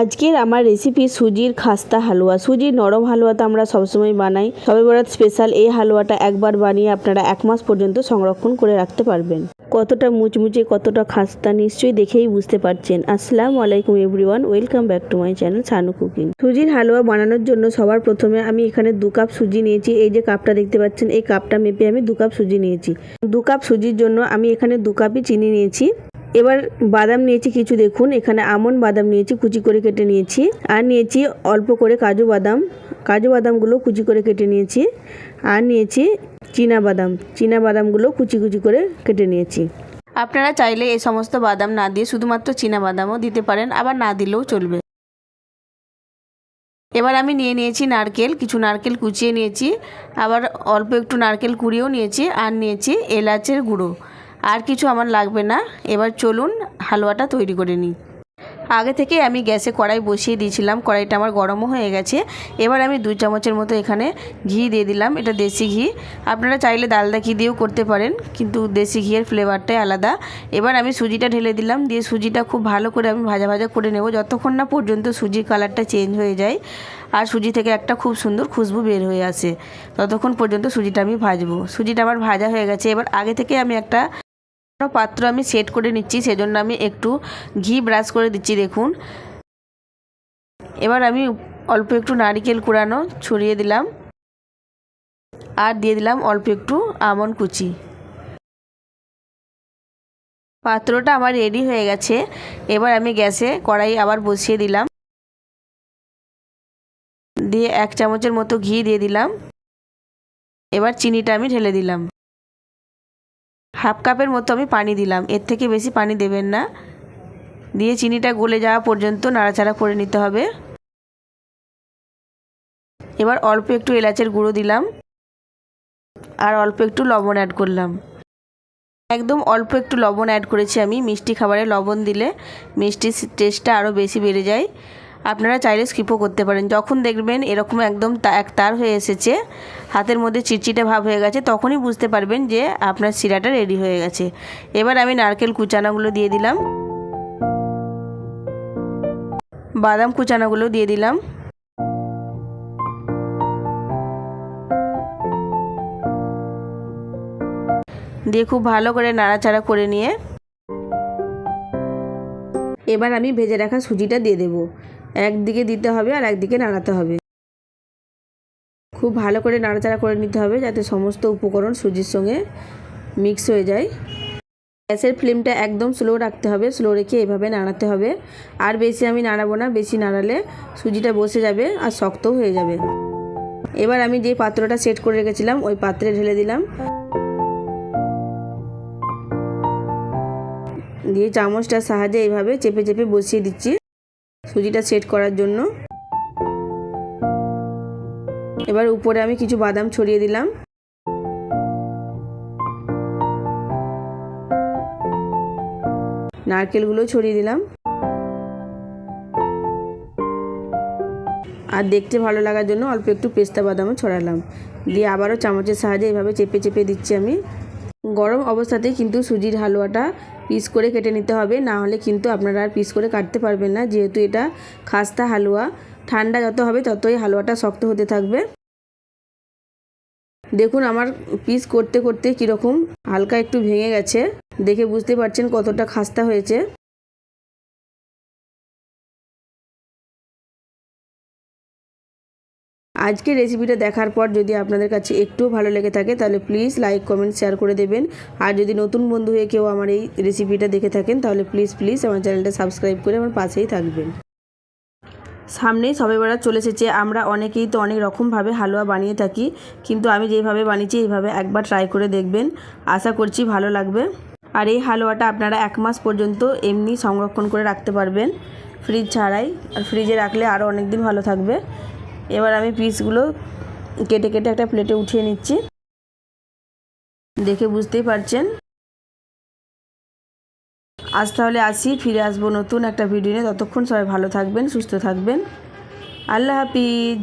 আজকের আমার রেসিপি সুজির খাস্তা হালুয়া। সুজির নরম হালুয়া তো আমরা সবসময় বানাই। সবে বরাত স্পেশাল এই হালুয়াটা একবার বানিয়ে আপনারা এক মাস পর্যন্ত সংরক্ষণ করে রাখতে পারবেন। কতটা মুচমুচে, কতটা খাস্তা নিশ্চয়ই দেখেই বুঝতে পারছেন। আসসালামু আলাইকুম everyone welcome back to my channel Chanu cooking সুজির হালুয়া বানানোর জন্য সবার প্রথমে আমি এখানে দু কাপ সুজি নিয়েছি। এই যে কাপটা দেখতে পাচ্ছেন, এই কাপটা মেপে আমি দু কাপ সুজি নিয়েছি। দু কাপ সুজির জন্য আমি এখানে দু কাপই চিনি নিয়েছি। এবার বাদাম নিয়েছি কিছু দেখুন, এখানে আমন বাদাম নিয়েছি, কুচি করে কেটে নিয়েছি। আর নিয়েছি অল্প করে কাজু বাদাম, কাজু বাদামগুলো কুচি করে কেটে নিয়েছি। আর নিয়েছি চীনা বাদাম, চীনা বাদামগুলো কুচি কুচি করে কেটে নিয়েছি। আপনারা চাইলে এই সমস্ত বাদাম না দিয়ে শুধুমাত্র চীনা বাদামও দিতে পারেন, আবার না দিলেও চলবে। এবার আমি নিয়ে নিয়েছি নারকেল, কিছু নারকেল কুচিয়ে নিয়েছি। আবার অল্প একটু নারকেল কুড়িয়েও নিয়েছি, আর নিয়েছি এলাচের গুঁড়ো। আর কিছু আমার লাগবে না। এবার চলুন হালুয়াটা তৈরি করে নিই। আগে থেকে আমি গ্যাসে কড়াই বসিয়ে দিয়েছিলাম। কড়াইটা আমার গরমও হয়ে গেছে। এবার আমি দুই চামচের মতো এখানে ঘি দিয়ে দিলাম। এটা দেশি ঘি। আপনারা চাইলে ডালদা ঘি দিয়েও করতে পারেন, কিন্তু দেশি ঘিয়ের ফ্লেভারটাই আলাদা। এবার আমি সুজিটা ঢেলে দিলাম। দিয়ে সুজিটা খুব ভালো করে আমি ভাজা ভাজা করে নেব। যতক্ষণ না পর্যন্ত সুজির কালারটা চেঞ্জ হয়ে যায় আর সুজি থেকে একটা খুব সুন্দর খুশবু বের হয়ে আসে, ততক্ষণ পর্যন্ত সুজিটা আমি ভাজবো। সুজিটা আমার ভাজা হয়ে গেছে। এবার আগে থেকে আমি একটা পাত্র আমি সেট করে নিচ্ছি, সেজন্য আমি একটু ঘি ব্রাশ করে দিচ্ছি, দেখুন। এবার আমি অল্প একটু নারিকেল কুড়ানো ছড়িয়ে দিলাম আর দিয়ে দিলাম অল্প একটু আমন কুচি। পাত্রটা আমার রেডি হয়ে গেছে। এবার আমি গ্যাসে কড়াই আবার বসিয়ে দিলাম। দিয়ে এক চামচের মতো ঘি দিয়ে দিলাম। এবার চিনিটা আমি ঢেলে দিলাম। হাফ কাপের মতো আমি পানি দিলাম। এর থেকে বেশি পানি দেবেন না। দিয়ে চিনিটা গলে যাওয়া পর্যন্ত নাড়াচাড়া করে নিতে হবে। এবার অল্প একটু এলাচের গুঁড়ো দিলাম আর অল্প একটু লবণ অ্যাড করলাম। একদম অল্প একটু লবণ অ্যাড করেছি আমি। মিষ্টি খাবারে লবণ দিলে মিষ্টির টেস্টটা আরও বেশি বেড়ে যায়। আপনারা চাইলে স্কিপও করতে পারেন। যখন দেখবেন এরকম একদম এক তার হয়ে এসেছে, হাতের মধ্যে চিটচিটে ভাব হয়ে গেছে, তখনই বুঝতে পারবেন যে আপনার শিরাটা রেডি হয়ে গেছে। এবার আমি নারকেল কুচানাগুলো দিয়ে দিলাম। বাদাম কুচানাগুলো দিয়ে দিলাম। দিয়ে খুব ভালো করে নাড়াচাড়া করে নিয়ে, এবার আমি ভেজে রাখা সুজিটা দিয়ে দেব। একদিকে দিতে হবে আর একদিকে নাড়াতে হবে। খুব ভালো করে নাড়াচাড়া করে নিতে হবে যাতে সমস্ত উপকরণ সুজির সঙ্গে মিক্স হয়ে যায়। গ্যাসের ফ্লেমটা একদম স্লো রাখতে হবে, স্লো রেখে এভাবে নাড়াতে হবে। আর বেশি আমি নাড়াবো না, বেশি নাড়ালে সুজিটা বসে যাবে আর শক্তও হয়ে যাবে। এবার আমি যে পাত্রটা সেট করে রেখেছিলাম, ওই পাত্রে ঢেলে দিলাম। দিয়ে চামচটার সাহায্যে এইভাবে চেপে চেপে বসিয়ে দিচ্ছি। সুজিটা সেট করার জন্য। এবার উপরে আমি কিছু বাদাম ছড়িয়ে দিলাম। নারকেলগুলো ছড়িয়ে দিলাম। আর দেখতে ভালো লাগার জন্য অল্প একটু পেস্তা বাদামও ছড়ালাম। দিয়ে আবারও চামচের সাহায্যে এভাবে চেপে চেপে দিচ্ছি আমি। গরম অবস্থাতেই কিন্তু সুজির হালুয়াটা পিস করে কেটে নিতে হবে, না হলে কিন্তু আপনারা আর পিস করে কাটতে পারবেন না। যেহেতু এটা খাস্তা হালুয়া, ঠান্ডা যত হবে ততই হালুয়াটা শক্ত হতে থাকবে। দেখুন আমার পিস করতে করতে কীরকম হালকা একটু ভেঙে গেছে, দেখে বুঝতে পারছেন কতটা খাস্তা হয়েছে। আজকের রেসিপিটা দেখার পর যদি আপনাদের কাছে একটুও ভালো লেগে থাকে, তাহলে প্লিজ লাইক কমেন্ট শেয়ার করে দেবেন। আর যদি নতুন বন্ধু হয়ে কেউ আমার এই রেসিপিটা দেখে থাকেন, তাহলে প্লিজ প্লিজ আমার চ্যানেলটা সাবস্ক্রাইব করে আমার পাশেই থাকবেন। সামনেই সবে বেড়া চলে এসেছে। আমরা অনেকেই তো অনেক রকমভাবে হালুয়া বানিয়ে থাকি, কিন্তু আমি যেভাবে বানিয়েছি, এইভাবে একবার ট্রাই করে দেখবেন। আশা করছি ভালো লাগবে। আর এই হালুয়াটা আপনারা এক মাস পর্যন্ত এমনি সংরক্ষণ করে রাখতে পারবেন। ফ্রিজ ছাড়াই, আর ফ্রিজে রাখলে আরও অনেক দিন ভালো থাকবে। এবার আমি পিসগুলো কেটে কেটে একটা প্লেটে উঠিয়ে নিচ্ছি। দেখে বুঝতেই পারছেন। আজ তাহলে আসি, ফিরে আসব নতুন একটা ভিডিও নিয়ে। ততক্ষণ সবাই ভালো থাকবেন, সুস্থ থাকবেন। আল্লাহ হাফিজ।